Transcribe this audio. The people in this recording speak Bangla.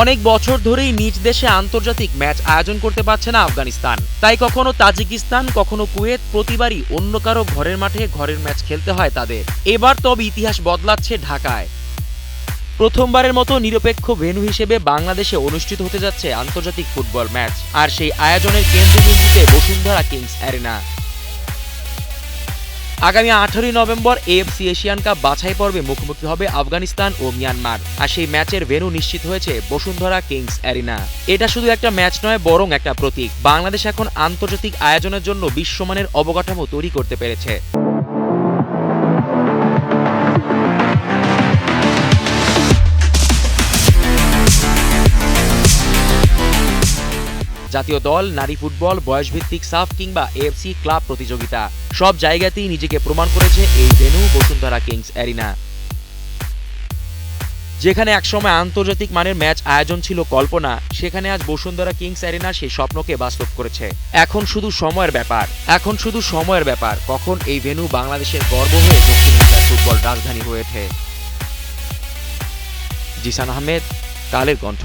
অনেক বছর ধরেই নিজ দেশে আন্তর্জাতিক ম্যাচ আয়োজন করতে পারছে না আফগানিস্তান। তাই কখনো তাজিকিস্তান, কখনো কুয়েত প্রতিবারই অন্য কারও ঘরের মাঠে ঘরের ম্যাচ খেলতে হয় তাদের। এবার তবে ইতিহাস বদলাচ্ছে ঢাকায়। প্রথমবারের মতো নিরপেক্ষ ভেন্যু হিসেবে বাংলাদেশে অনুষ্ঠিত হতে যাচ্ছে আন্তর্জাতিক ফুটবল ম্যাচ। আর সেই আয়োজনের কেন্দ্রবিন্দুতে বসুন্ধরা কিংস অ্যারেনা। আগামী আঠারোই নভেম্বর এএফসি এশিয়ান কাপ বাছাই পর্বে মুখোমুখি হবে আফগানিস্তান ও মিয়ানমার। আর সেই ম্যাচের ভেনু নিশ্চিত হয়েছে বসুন্ধরা কিংস অ্যারিনা। এটা শুধু একটা ম্যাচ নয়, বরং একটা প্রতীক। বাংলাদেশ এখন আন্তর্জাতিক আয়োজনের জন্য বিশ্বমানের অবকাঠামো তৈরি করতে পেরেছে। জাতীয় দল, নারী ফুটবল, বয়সভিত্তিক সাফ কিংবা এএফসি ক্লাব প্রতিযোগিতা। সব জায়গাতেই নিজেকে প্রমাণ করেছে এই ভেনু বসুন্ধরা কিংস অ্যারিনা। যেখানে একসময় আন্তর্জাতিক মানের ম্যাচ আয়োজন ছিল কল্পনা, সেখানে আজ বসুন্ধরা কিংস অ্যারিনা সেই স্বপ্নকে বাস্তব করেছে। এখন শুধু সময়ের ব্যাপার, এখন শুধু সময়ের ব্যাপার, কখন এই ভেনু বাংলাদেশের গর্ব হয়ে দক্ষিণ এশিয়ার ফুটবল রাজধানী হয়ে ওঠে। জিসান আহমেদ, কালের কণ্ঠ।